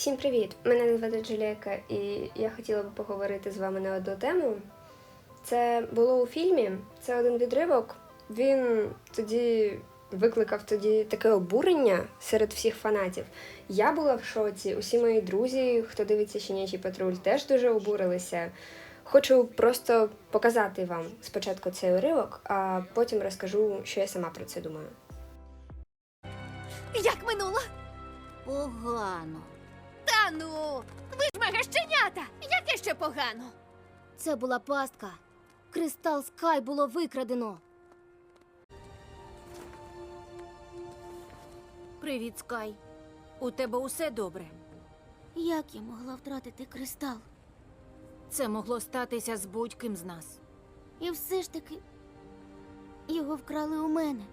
Всім привіт! Мене звати Джуліка, і я хотіла би поговорити з вами на одну тему. Це було у фільмі, це один відривок. Він тоді викликав тоді таке обурення серед всіх фанатів. Я була в шоці, усі мої друзі, хто дивиться щенячий патруль, теж дуже обурилися. Хочу просто показати вам спочатку цей уривок, а потім розкажу, що я сама про це думаю. Як минуло? Погано. Та ну, ви ж мегащенята! Яке ще погано? Це була пастка. Кристал Скай було викрадено. Привіт, Скай. У тебе усе добре. Як я могла втратити кристал? Це могло статися з будь-ким з нас. І все ж таки його вкрали у мене.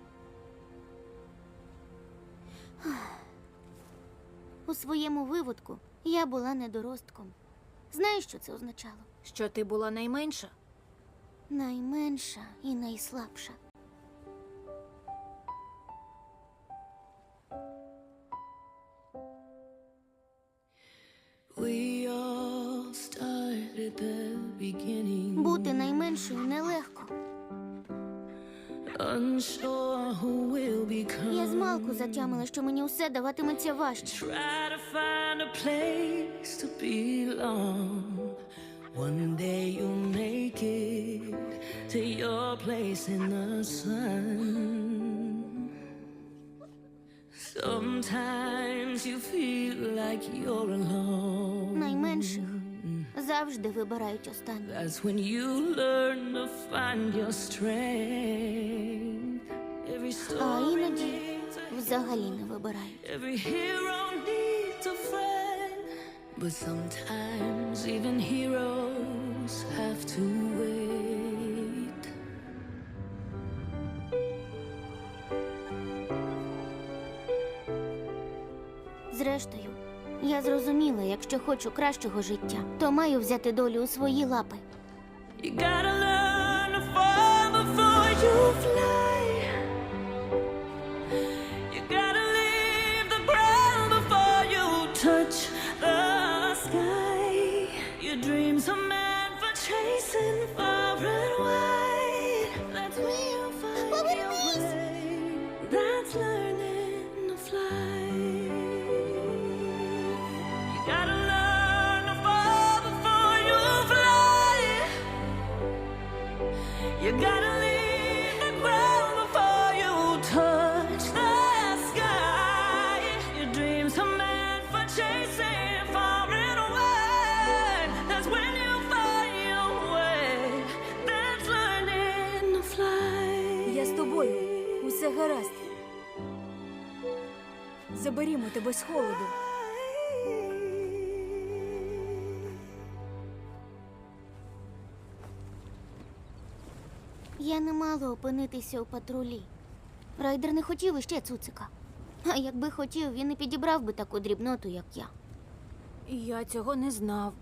У своєму виводку я була недоростком. Знаєш, що це означало? Що ти була найменша? Найменша і найслабша. Бути найменшою нелегко. Я змалку затямила, що мені усе даватиметься важче. One day you'll make it to your place in the sun. Sometimes you feel like you're alone. Найменших завжди вибирають останні. That's when you learn to find your strength. А іноді взагалі не вибирають. But sometimes even heroes have to wait. Зрештою, я зрозуміла, якщо хочу кращого життя, то маю взяти долю у свої лапи. You gotta Заберімо тебе з холоду. Я не мала опинитися у патрулі. Райдер не хотів іще цуцика. А якби хотів, він і підібрав би таку дрібноту, як я. Я цього не знав.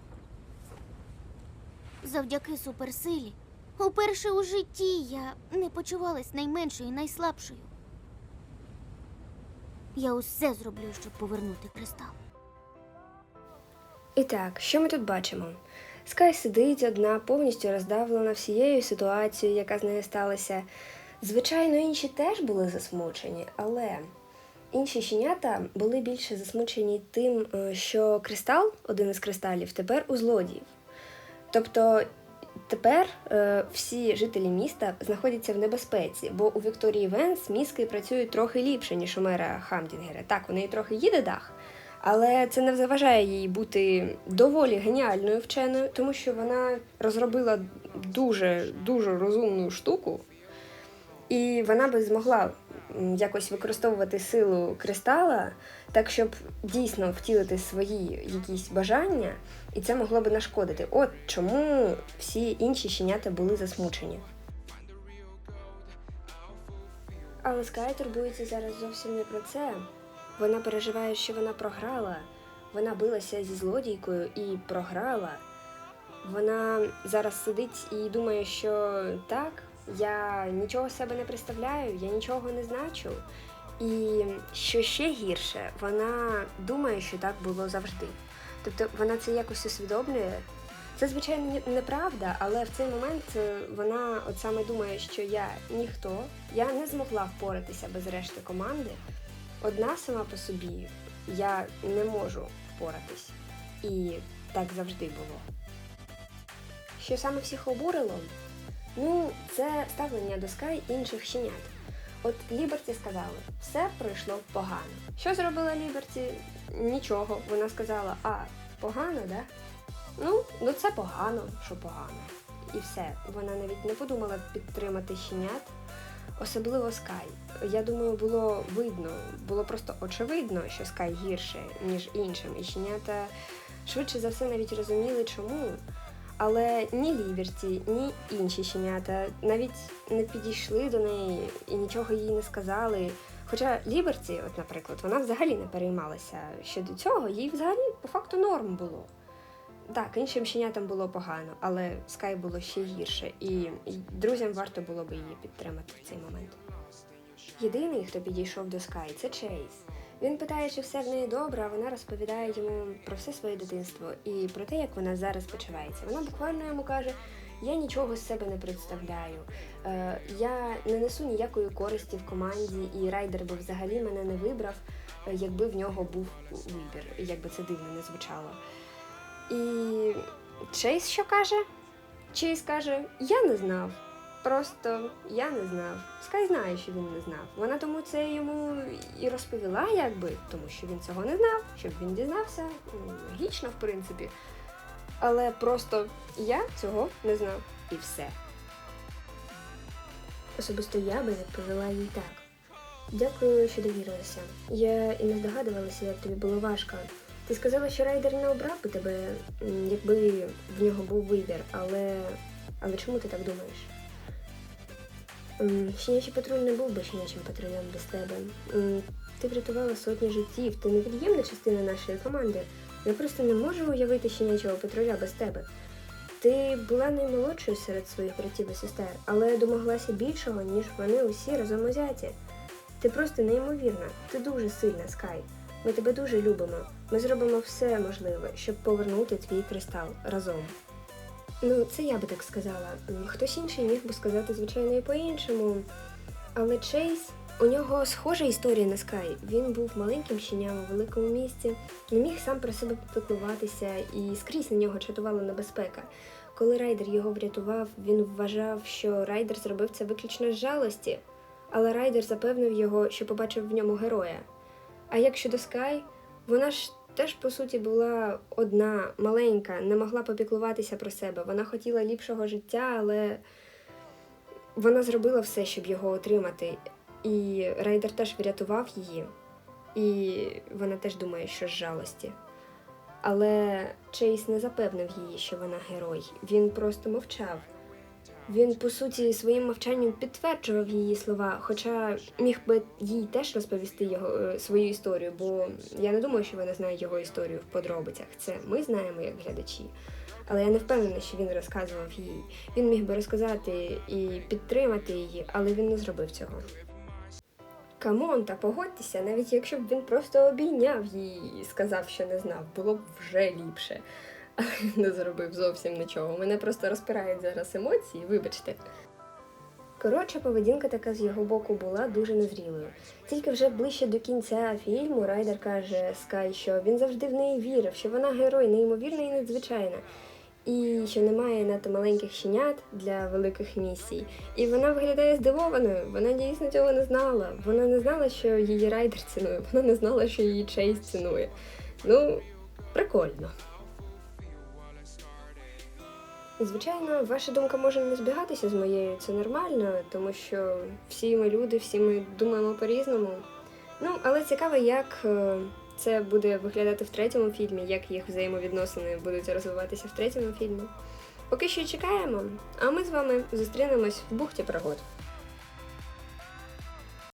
Завдяки суперсилі. Уперше у житті я не почувалась найменшою і найслабшою. Я усе зроблю, щоб повернути кристал. І так, що ми тут бачимо? Скай сидить одна, повністю роздавлена всією ситуацією, яка з нею сталася. Звичайно, інші теж були засмучені, але інші щенята були більше засмучені тим, е, що кристал, один із кристалів, тепер у злодіїв. Тобто тепер е, всі жителі міста знаходяться в небезпеці, бо у Вікторії Венс мізки працюють трохи ліпше, ніж у мера Хамдінгера. Так, у неї трохи їде дах, але це не заважає їй бути доволі геніальною вченою, тому що вона розробила дуже дуже розумну штуку, і вона би змогла якось використовувати силу кристала так, щоб дійсно втілити свої якісь бажання, і це могло би нашкодити. От чому всі інші щенята були засмучені. Але Скай турбується зараз зовсім не про це. Вона переживає, що вона програла. Вона билася зі злодійкою і програла. Вона зараз сидить і думає, що так, я нічого себе не представляю, я нічого не значу. І що ще гірше, вона думає, що так було завжди. Тобто вона це якось усвідомлює. Це, звичайно, неправда, але в цей момент е, вона от саме думає, що я ніхто, я не змогла впоратися без решти команди. Одна сама по собі я не можу впоратись. І так завжди було. Що саме всіх обурило? Ну, це ставлення до Скай інших щенят. От Ліберті сказали, все пройшло погано. Що зробила Ліберті? Нічого. Вона сказала, а, погано, да? Ну, ну це погано, що погано. І все. Вона навіть не подумала підтримати щенят, особливо Скай. Я думаю, було видно, було просто очевидно, що Скай гірше, ніж іншим. І щенята швидше за все навіть розуміли, чому. Але ні Ліберті, ні інші щенята навіть не підійшли до неї і нічого їй не сказали. Хоча Ліберті, от, наприклад, вона взагалі не переймалася щодо цього, їй взагалі по факту норм було. Так, іншим щенятам було погано, але Скай було ще гірше, і друзям варто було би її підтримати в цей момент. Єдиний, хто підійшов до Скай, це Чейз. Він питає, чи все в неї добре, а вона розповідає йому про все своє дитинство і про те, як вона зараз почувається. Вона буквально йому каже: я нічого з себе не представляю, е, я не несу ніякої користі в команді, і райдер би взагалі мене не вибрав, е, якби в нього був вибір, як би це дивно не звучало. І Чейз що каже? Чейз каже: Я не знав. Просто я не знав. Скай знає, що він не знав. Вона тому це йому і розповіла, якби, тому що він цього не знав, щоб він дізнався. Ну, Логічно, в принципі. Але просто я цього не знав і все. Особисто я би відповіла їй так. Дякую, що довірилася. Я і не здогадувалася, як тобі було важко. Ти сказала, що райдер не обрав би тебе, якби в нього був вибір, але. Але чому ти так думаєш? Щенячий патруль не був би щенячим патрулем без тебе. Ти врятувала сотні життів, ти невід'ємна частина нашої команди. Я просто не можу уявити щенячого патруля без тебе. Ти була наймолодшою серед своїх братів і сестер, але домоглася більшого, ніж вони усі разом узяті. Ти просто неймовірна, ти дуже сильна, Скай. Ми тебе дуже любимо. Ми зробимо все можливе, щоб повернути твій кристал разом. Ну, це я би так сказала. Хтось інший міг би сказати, звичайно, і по-іншому. Але Чейз, у нього схожа історія на Скай. Він був маленьким щеням у великому місті, не міг сам про себе попіклуватися, і скрізь на нього чатувала небезпека. Коли райдер його врятував, він вважав, що райдер зробив це виключно з жалості. Але райдер запевнив його, що побачив в ньому героя. А як щодо Скай, вона ж теж по суті була одна, маленька, не могла попіклуватися про себе. Вона хотіла ліпшого життя, але вона зробила все, щоб його отримати. І райдер теж врятував її, і вона теж думає, що з жалості. Але Чейз не запевнив її, що вона герой. Він просто мовчав. Він, по суті, своїм мовчанням підтверджував її слова, хоча міг би їй теж розповісти його е, свою історію, бо я не думаю, що вона знає його історію в подробицях. Це ми знаємо як глядачі. Але я не впевнена, що він розказував їй. Він міг би розказати і підтримати її, але він не зробив цього. Камон, та погодьтеся, навіть якщо б він просто обійняв її і сказав, що не знав, було б вже ліпше. Не зробив зовсім нічого. Мене просто розпирають зараз емоції, вибачте. Коротше, поведінка така з його боку була дуже незрілою. Тільки вже ближче до кінця фільму Райдер каже Скай, що він завжди в неї вірив, що вона герой, неймовірна і надзвичайна. І що немає надто маленьких щенят для великих місій. І вона виглядає здивованою. Вона дійсно цього не знала. Вона не знала, що її райдер цінує. Вона не знала, що її Чейз цінує. Ну, прикольно. Звичайно, ваша думка може не збігатися з моєю, це нормально, тому що всі ми люди, всі ми думаємо по-різному. Ну, але цікаво, як е, це буде виглядати в третьому фільмі, як їх взаємовідносини будуть розвиватися в третьому фільмі. Поки що чекаємо, а ми з вами зустрінемось в бухті пригод.